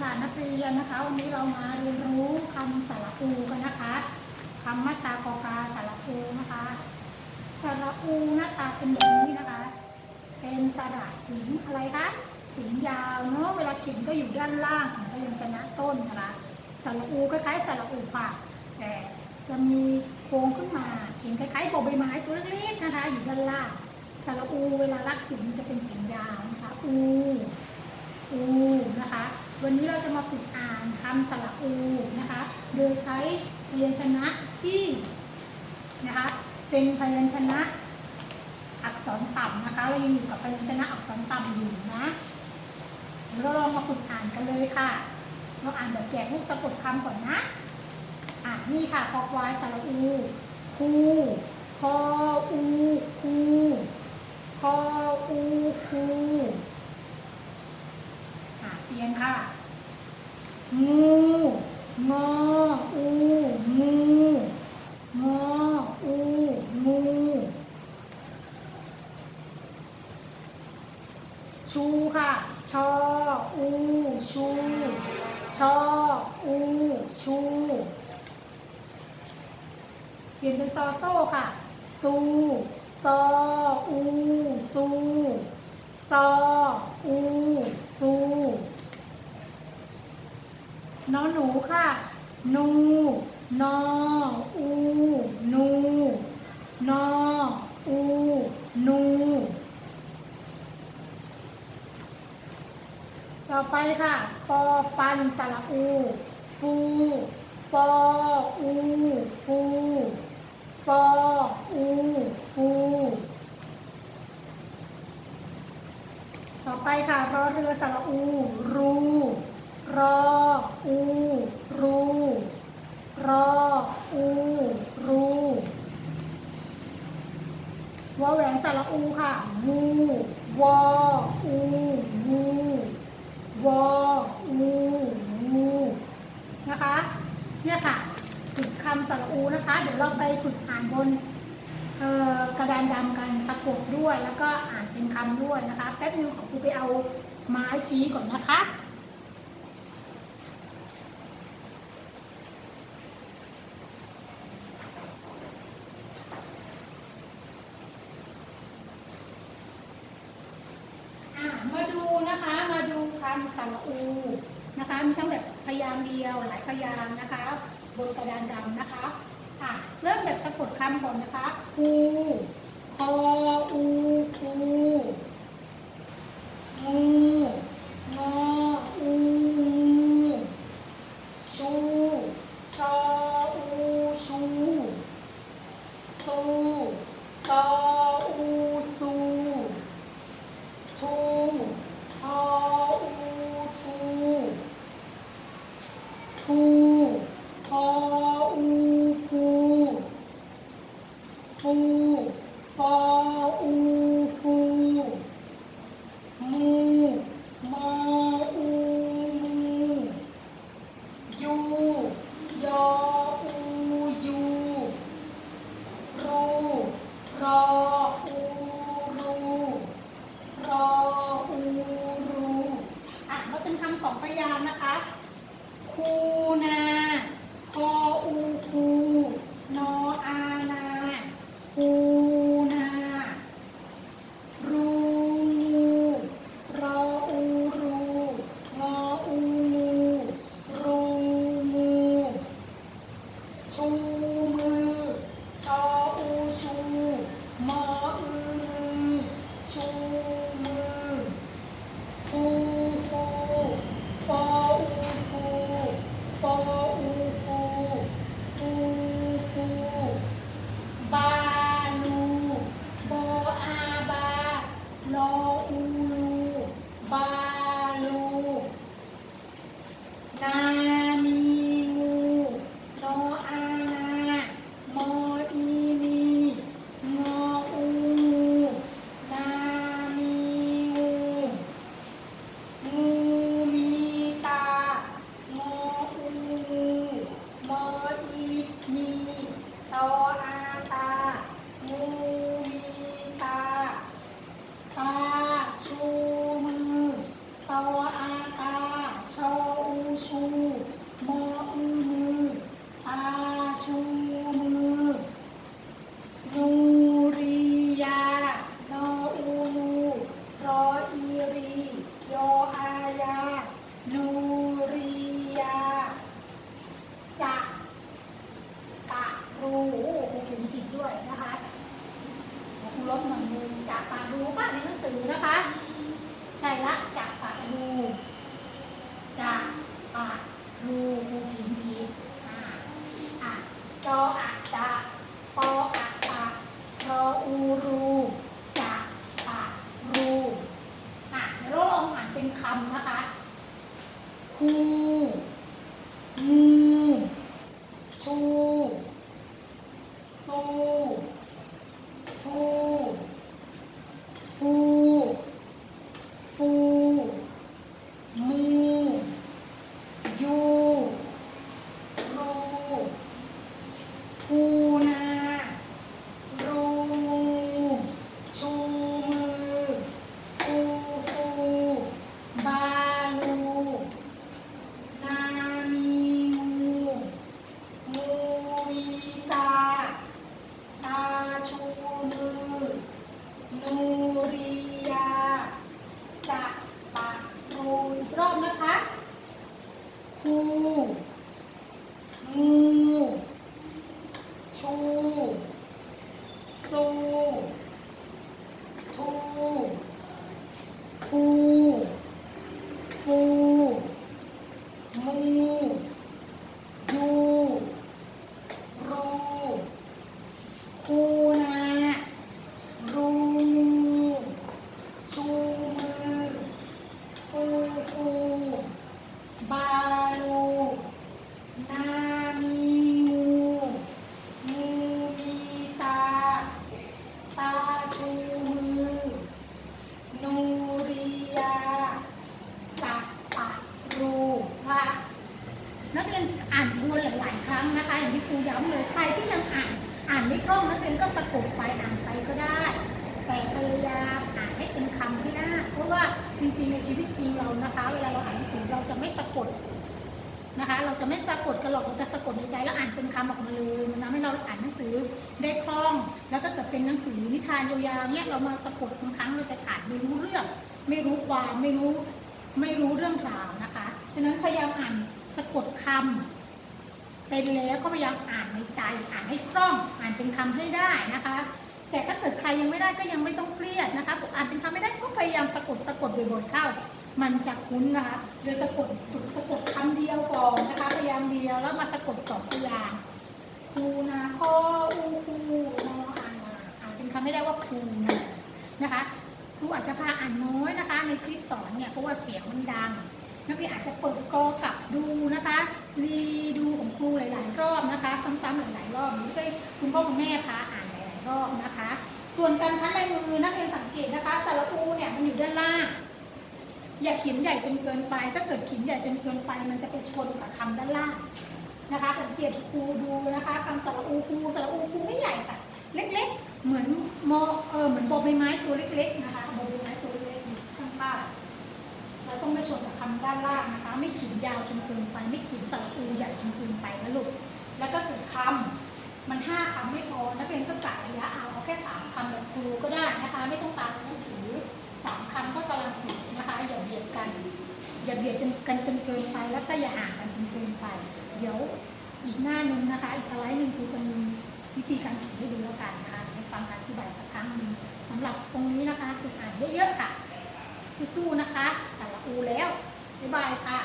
ค่ะนักเรียนนะคะ วันนี้เรามาเรียนรู้คำสระอูกันนะคะคำมาตากอกาสระอูนะคะสระอูหน้าตาเป็นแบบนี้นะคะ เป็นสระสิงอะไรคะสิงยาวเนาะเวลาเขียนก็อยู่ด้านล่างของพยัญชนะต้นนะคะสระอูคล้ายๆสระอูค่ะ แต่จะมีโค้งขึ้นมาเขียนคล้ายๆบอใบไม้ตัวเล็กๆนะคะ อยู่ด้านล่างสระอูเวลารักสิงจะเป็นสิงยาวนะคะอูอูนะคะ วันนี้เราจะมาฝึกอ่านคำสระอูนะคะ โดยใช้พยัญชนะที่นะคะเป็นพยัญชนะอักษรต่ำนะคะ เรายังอยู่กับพยัญชนะอักษรต่ำอยู่นะเดี๋ยวเราลองมาฝึกอ่านกันเลยค่ะ เราอ่านแบบแจกลูกสะกดคำก่อนนะ อะนี่ค่ะคอควายสระอู คู คออู คู คออู คูอะเปลี่ยนค่ะ งูงออูงูงออูงูชูค่ะชออูชูชออูชูเปลี่ยนเป็นซอโซ่ค่ะซูซออูซูซออูซู นอหนูค่ะ นู นอ อู นู นอ อู นู ต่อไปค่ะปอฟันสระอู ฟูฟออูฟูฟออูฟูต่อไปค่ะรอเรือสระอู รู รอ อู รูรออูรูวอแหวนสระอูค่ะวูวออูวูวออูวูนะคะเนี่ยค่ะฝึกคำสระอูนะคะ เดี๋ยวเราไปฝึกอ่านบนกระดานดำกันสะกดด้วย แล้วก็อ่านเป็นคำด้วยนะคะ แป๊บนึงขอครูไปเอาไม้ชี้ก่อนนะคะมา ดูนะคะ มาดูคำสระอูนะคะ มีทั้งแบบพยางเดียวหลายพยางนะคะ บนกระดานดำนะคะอะเริ่มแบบสะกดคำก่อนนะคะอูอูคูงูงออูงูชูชออูชูซูซออูซู ทูทออูทูทูทออูคูฟูฟออูฟูมูมออูมูยูยออูยูรูรออูรู รออูรูอะมาเป็นคำสองพยางค์นะคะ คู ฟูฟูมูยูรูคูนารูงูชูมือ ฟูฟูบาลูนามีงูงูมีตา ตาชูมือ นูริยา จับปะรูว่า นักเรียนอ่านทวนหลาย ๆ ครั้งนะคะ อย่างที่ครูย้ำเลยใครที่ยังอ่านอ่านไม่คล่องนักเรียนก็สะกดไปอ่านไปก็ได้ แต่พยายามอ่านให้เป็นคำให้ได้เพราะว่าจริง ๆ ในชีวิตจริงเรานะคะ เวลาเราอ่านหนังสือเราจะไม่สะกดนะคะ เราจะไม่สะกดกันหรอกเราจะสะกดในใจแล้วอ่านเป็นคำออกมาเลยมันทำให้เราอ่านหนังสือได้คล่อง แล้วก็เกิดเป็นหนังสือนิทานยาวๆเนี่ยเรามาสะกดบางครั้งเราจะอ่านไม่รู้เรื่อง ไม่รู้ความไม่รู้ไม่รู้เรื่องราวนะคะ ฉะนั้นพยายามอ่าน สะกดคำเป็นแล้วก็พยายามอ่านในใจ อ่านให้คล่อง อ่านเป็นคำให้ได้นะคะ แต่ถ้าเกิดใครยังไม่ได้ก็ยังไม่ต้องเครียดนะคะอ่านเป็นคำไม่ได้ก็พยายามสะกดสะกดบ่อยๆเข้า มันจะคุ้นนะคะโดยสะกดฝึกสะกดคำเดียวก่อนนะคะพยายามเดียวแล้วมาสะกดสองพยางค์คูนาคออูคูนออ่านมาอ่านเป็นคำไม่ได้ว่าคูนานะคะครูอาจจะพาอ่านน้อยนะคะ ในคลิปสอนเนี่ยเพราะว่าเสียงมันดัง นักเรียนอาจจะเปิดกอกลับดูนะคะรีดูของครูหลาย ๆ รอบนะคะ ซ้ำๆหลาย ๆ รอบหรือไปคุณพ่อคุณแม่พาอ่านหลาย ๆ รอบนะคะ ส่วนการคัดลายมือนักเรียนสังเกตนะคะสาระอูเนี่ยมันอยู่ด้านล่างอย่าเขียนใหญ่จนเกินไป ถ้าเกิดเขียนใหญ่จนเกินไป มันจะไปชนกับคำด้านล่างนะคะสังเกตครูดูนะคะคำสระอูครูสระอูครูไม่ใหญ่ค่ะ เล็กๆ เหมือนมอเออเหมือนโบอใบไม้ตัวเล็กๆนะคะโบอใบไม้ตัวเล็กๆอยู่ข้างใต้เรา ต้องไม่ชนกับคำด้านล่างนะคะ ไม่เขียนยาวจนเกินไป ไม่เขียนสระอูใหญ่จนเกินไปนะลูก แล้วก็เกิดคำมันห้าคำไม่พอ นักเรียนก็กะระยะเอาเอาแค่สามคำแบบครูก็ได้นะคะ ไม่ต้องตามหนังสือสามคำก็กำลังสวยนะคะ อย่าเบียดกัน อย่าเบียดจนกันจนเกินไป แล้วก็อย่าห่างกันจนเกินไป เดี๋ยวอีกหน้านึงนะคะ อีกสไลด์หนึ่งครูจะมีวิธีการเขียนให้ดูแล้วกันนะคะให้ฟังการอธิบายสักครั้งหนึ่งสำหรับตรงนี้นะคะฝึกอ่านเยอะๆค่ะ สู้ๆนะคะสาระอูแล้ว บ๊ายบายค่ะ